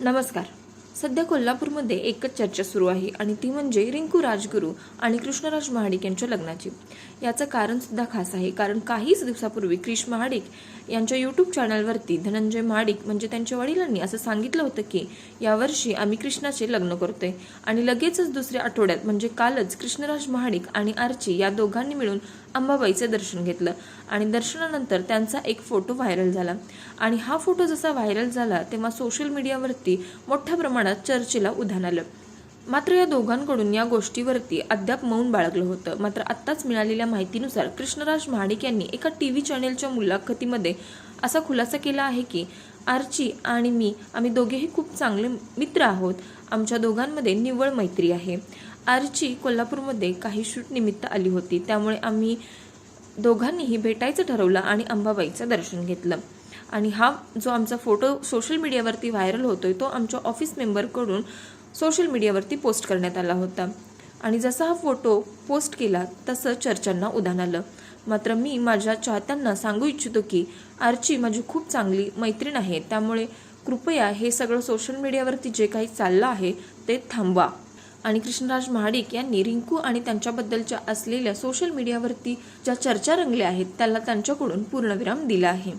नमस्कार. सध्या कोल्हापूरमध्ये एकच चर्चा सुरू आहे आणि ती म्हणजे रिंकू राजगुरू आणि कृष्णराज महाडिक यांच्या लग्नाची. याचं कारणसुद्धा खास आहे कारण काहीच दिवसापूर्वी क्रिश महाडिक यांच्या यूट्यूब चॅनलवरती धनंजय महाडिक म्हणजे त्यांच्या वडिलांनी असं सांगितलं होतं की यावर्षी आम्ही कृष्णाचे लग्न करतोय आणि लगेचच दुसऱ्या आठवड्यात म्हणजे कालच कृष्णराज महाडिक आणि आर्ची या दोघांनी मिळून अंबाबाईचे दर्शन घेतलं. आणि दर्शनानंतर त्यांचा एक फोटो व्हायरल झाला. आणि हा फोटो जसा व्हायरल झाला तेव्हा सोशल मीडियावरती मोठ्या प्रमाणात चर्चेला उधाण आलं. मात्र या दोघांकडून या गोष्टीवरती अद्याप मौन बाळगलं होतं. मात्र आत्ताच मिळालेल्या माहितीनुसार कृष्णराज महाडिक यांनी एका टी व्ही चॅनेलच्या मुलाखतीमध्ये असा खुलासा केला आहे की आर्ची आणि मी आम्ही दोघेही खूप चांगले मित्र आहोत. आमच्या दोघांमध्ये निव्वळ मैत्री आहे. आर्ची कोल्हापूरमध्ये काही शूट निमित्त आली होती. त्यामुळे आम्ही दोघांनीही भेटायचं ठरवलं आणि अंबाबाईचं दर्शन घेतलं. आणि हा जो आमचा फोटो सोशल मीडियावरती व्हायरल होतोय तो आमच्या ऑफिस मेंबरकडून सोशल मीडियावरती पोस्ट करण्यात आला होता. आणि जसा हा फोटो पोस्ट केला तसं चर्चांना उधाण आलं. मात्र मी माझ्या चाहत्यांना सांगू इच्छितो की आर्ची माझी खूप चांगली मैत्रीण आहे. त्यामुळे कृपया हे सगळं सोशल मीडियावरती जे काही चाललं आहे ते थांबवा. आणि कृष्णराज महाडिक यांनी रिंकू आणि त्यांच्याबद्दलच्या असलेल्या सोशल मीडियावरती ज्या चर्चा रंगल्या आहेत त्याला त्यांच्याकडून पूर्णविराम दिला आहे.